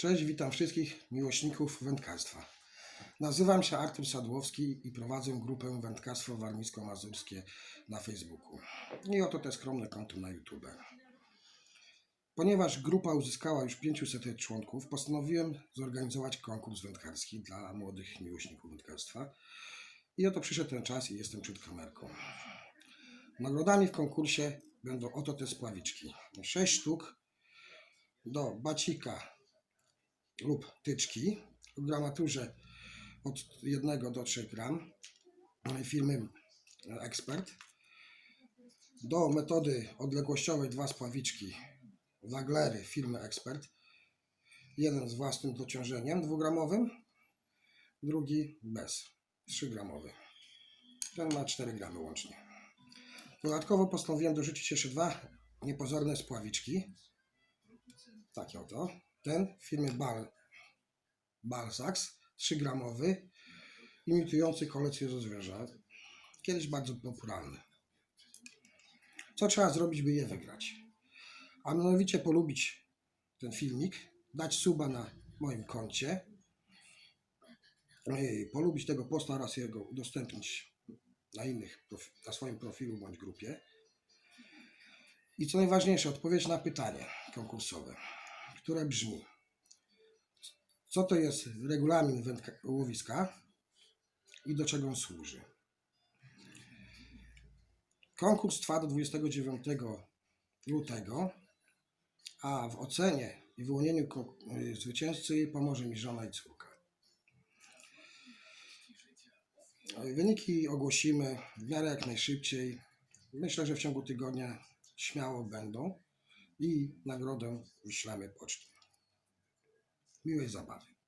Cześć, witam wszystkich miłośników wędkarstwa. Nazywam się Artur Sadłowski i prowadzę grupę Wędkarstwo Warmińsko-Mazurskie na Facebooku. I oto te skromne konto na YouTube. Ponieważ grupa uzyskała już 500 członków, postanowiłem zorganizować konkurs wędkarski dla młodych miłośników wędkarstwa. I oto przyszedł ten czas i jestem przed kamerką. Nagrodami w konkursie będą oto te spławiczki. 6 sztuk do bacika lub tyczki o gramaturze od 1 do 3 gram firmy Expert. Do metody odległościowej dwa spławiczki Waglery firmy Expert. Jeden z własnym dociążeniem dwugramowym, drugi bez 3 gramowy. Ten ma 4 gramy łącznie. Dodatkowo postanowiłem dorzucić jeszcze dwa niepozorne spławiczki. Takie oto. Ten w firmy Bal, Balsax, 3 gramowy, imitujący kolekcję ze zwierząt. Kiedyś bardzo popularny. Co trzeba zrobić, by je wygrać? A mianowicie polubić ten filmik, dać suba na moim koncie, polubić tego posta oraz jego udostępnić na innych, na swoim profilu bądź grupie. I co najważniejsze, odpowiedź na pytanie konkursowe, które brzmi: Co to jest regulamin łowiska i do czego on służy? Konkurs trwa do 29 lutego, a w ocenie i wyłonieniu y, zwycięzcy pomoże mi żona i córka. Wyniki ogłosimy w miarę jak najszybciej. Myślę, że w ciągu tygodnia śmiało będą i nagrodę wyślemy pocztą. Miłej zabawy.